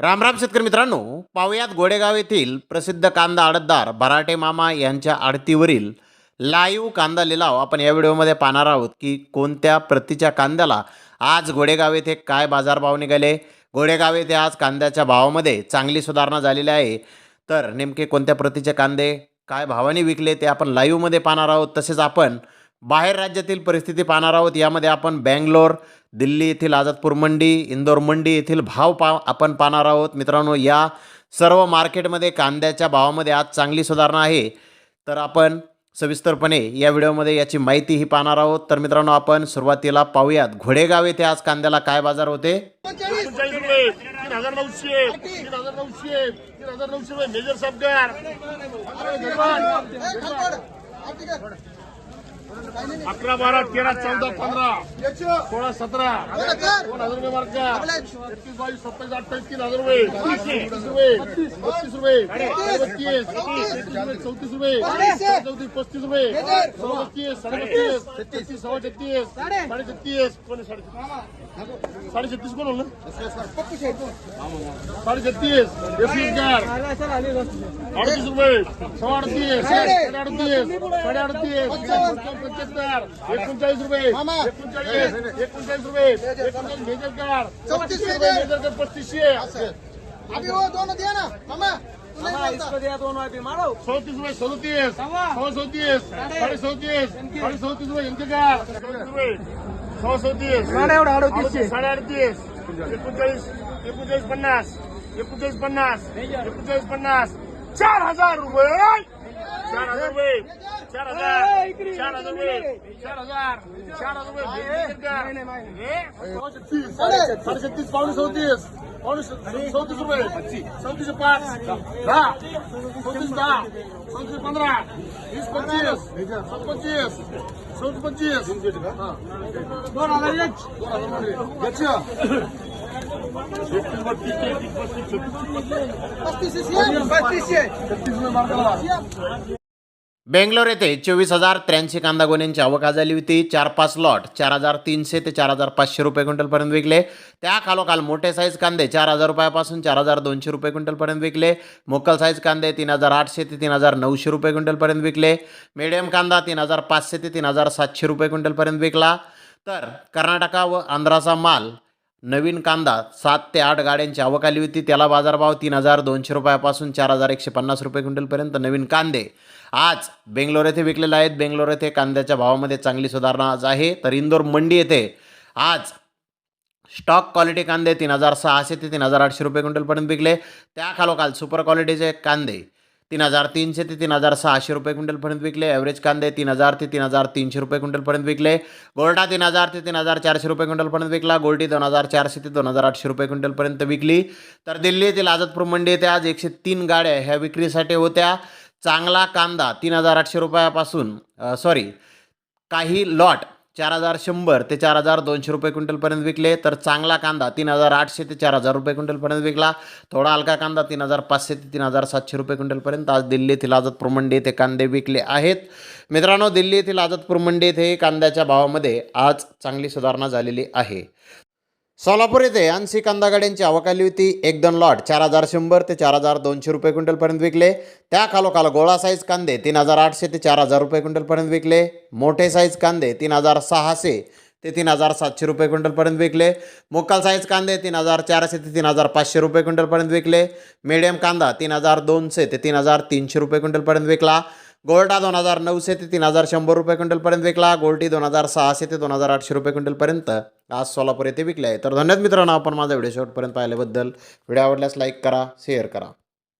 रामराम शेतकरी मित्रांनो पाहुयात गोडेगाव येथील प्रसिद्ध कांदा आडतदार भराटे मामा यांच्या आडतीवरील लाईव्ह कांदा लिलाव आपण या व्हिडिओमध्ये पाहणार आहोत की कोणत्या प्रतीच्या कांद्याला आज गोडेगाव येथे काय बाजारभाव निघाले? गोडेगाव येथे आज कांद्याच्या भावामध्ये चांगली सुधारणा झालेली आहे. तर नेमके कोणत्या प्रतीचे कांदे काय भावाने विकले ते आपण लाईव्हमध्ये पाहणार आहोत. तसेच आपण बाहेर राज्यातील परिस्थिती पाहणार आहोत. यामध्ये आपण बँगलोर दिल्ली येथील आझादपूर मंडी इंदोर मंडी येथील भाव पा आपण पाहणार आहोत. मित्रांनो या सर्व मार्केटमध्ये कांद्याच्या भावामध्ये आज चांगली सुधारणा आहे. तर आपण सविस्तरपणे या व्हिडिओमध्ये याची माहितीही पाहणार आहोत. तर मित्रांनो आपण सुरुवातीला पाहूयात. घोडेगाव येथे आज कांद्याला काय बाजार होते? अकरा बारा तेरा चौदा पंधरा सोळा सतरा दोन हजार रुपये मार्का एकतीस बावीस सत्तावीस अठ्ठावीस तीन हजार रुपये. तीस रुपये. बत्तीस रुपये. बत्तीस चौतीस रुपये. चौतीस पस्तीस रुपये. सव्वा बत्तीस साडे बत्तीस छत्तीस सव्वा छत्तीस साडे छत्तीस कोणी साडे छत्तीस साडे छत्तीस कोण साडे छत्तीस. एकवीस हजार अडतीस रुपये. सव्वा अडतीस. साडे. अडतीस. साडे अडतीस. पंच्याहत्तर. एकोणचाळीस रुपये. एकोणचाळीस. एकोणचाळीस रुपये. एकोणचाळीस मेजर कार चौतीस रुपये. मेजर. मेजर कार पस्तीसशे. अभी वो दोनों दिया ना. मामा तू नहीं बोलता. चौतीस रुपये सदोतीस. सव्वा चौतीस साडे चौतीस साडे चौतीस रुपये यांचे कार चौतीस रुपये सव्वा चौतीस अडतीस साडे अडतीस. एकोणचाळीस एकोणचाळीस पन्नास एकोणचाळीस पन्नास एकोणचाळीस पन्नास. चार हजार रुपये. चार हजार रुपये. चार हजार. चार हजार रुपये. चार हजार. चार हजार रुपये. साडे छत्तीस पावणे चौतीस पावणे चौतीस रुपये चौतीस पाच दहा चौतीस दहा चौतीस पंधरा वीस पंचवीस पंचवीस चौतीस पंचवीस दोन हजार एक दोन हजार एकतीस बत्तीस तेहतीस पस्तीस छत्तीस पस्तीस पस्तीस छत्तीस रुपये मार्काला बेंगलोर येथे चोवीस हजार त्र्याऐंशी कांदा गोण्यांची आवक आज झाली होती. चार पाच लॉट चार हजार तीनशे ते चार हजार पाचशे रुपये क्विंटलपर्यंत विकले. त्या खालोखाल मोठे साईज कांदे चार हजार रुपयापासून चार हजार दोनशे रुपये क्विंटलपर्यंत विकले. मोकल साईज कांदे तीन हजार आठशे ते तीन हजार नऊशे रुपये क्विंटलपर्यंत विकले. मिडियम कांदा तीन हजार पाचशे ते तीन हजार सातशे रुपये क्विंटलपर्यंत विकला. तर कर्नाटका व आंध्राचा माल नवीन कांदा सात ते आठ गाड्यांची आवक आली होती. त्याला बाजारभाव तीन हजार दोनशे रुपयापासून चार हजार एकशे पन्नास रुपये क्विंटलपर्यंत नवीन कांदे. आज बेंगलोर येथे विकलेले आहेत. बेंगलोर येथे कांद्याच्या भावामध्ये चांगली सुधारणा आज आहे. तर इंदोर मंडी येथे आज स्टॉक क्वालिटी कांदे तीन हजार सहाशे ते तीन हजार आठशे रुपये क्विंटलपर्यंत विकले. त्याखालोखाल सुपर क्वालिटीचे कांदे तीन हजार तीनशे ते तीन हजार सहाशे रुपये क्विंटलपर्यंत विकले. ॲव्हरेज कांदे तीन हजार ते तीन हजार तीनशे रुपये क्विंटलपर्यंत विकले. गोल्डा तीन हजार ते तीन हजार चारशे रुपये क्विंटलपर्यंत विकला. गोल्डी दोन हजार चारशे ते दोन हजार आठशे रुपये क्विंटलपर्यंत विकली. तर दिल्लीतील आजतपूर मंडी येथे आज एकशे तीन गाड्या ह्या विक्रीसाठी होत्या. चांगला कांदा तीन हजार आठशे रुपयापासून सॉरी काही लॉट चार हजार शंभर ते चार हजार दोनशे रुपये क्विंटलपर्यंत विकले. तर चांगला कांदा तीन हजार आठशे ते चार हजार रुपये क्विंटलपर्यंत विकला. थोडा हलका कांदा तीन हजार पाचशे ते तीन हजार सातशे रुपये क्विंटलपर्यंत. आज दिल्ली येथील आझादपूर मंडी येथे कांदे विकले आहेत. मित्रांनो दिल्ली येथील आझादपूर मंडी येथे कांद्याच्या भावामध्ये आज चांगली सुधारणा झालेली आहे. सोलापूर येथे अन्सी कांदा गाड्यांची आवक आली होती. एक दोन लॉट चार हजार शंभर ते चार हजार दोनशे रुपये क्विंटलपर्यंत विकले. त्या खालोखाल गोळा साईज कांदे तीन हजार आठशे ते चार हजार रुपये क्विंटलपर्यंत विकले. मोठे साईज कांदे तीन हजार सहाशे ते तीन हजार सातशे रुपये क्विंटलपर्यंत विकले. मुक्काल साईज कांदे तीन हजार चारशे ते तीन हजार पाचशे रुपये क्विंटलपर्यंत विकले. मीडियम कांदा तीन हजार दोनशे ते तीन हजार तीनशे रुपये क्विंटलपर्यंत विकला. गोल्डा दोन हजार नऊशे ते तीन हजार शंभर रुपये क्विंटलपर्यंत विकला. गोल्टी दोन हजार सहाशे ते दोन हजार आठशे रुपये क्विंटलपर्यंत आज सोलापूर येथे विकले आहे. तर धन्यवाद मित्रांनो आपण माझा व्हिडिओ शेवटपर्यंत पाहिल्याबद्दल. व्हिडिओ आवडल्यास लाईक करा शेअर करा.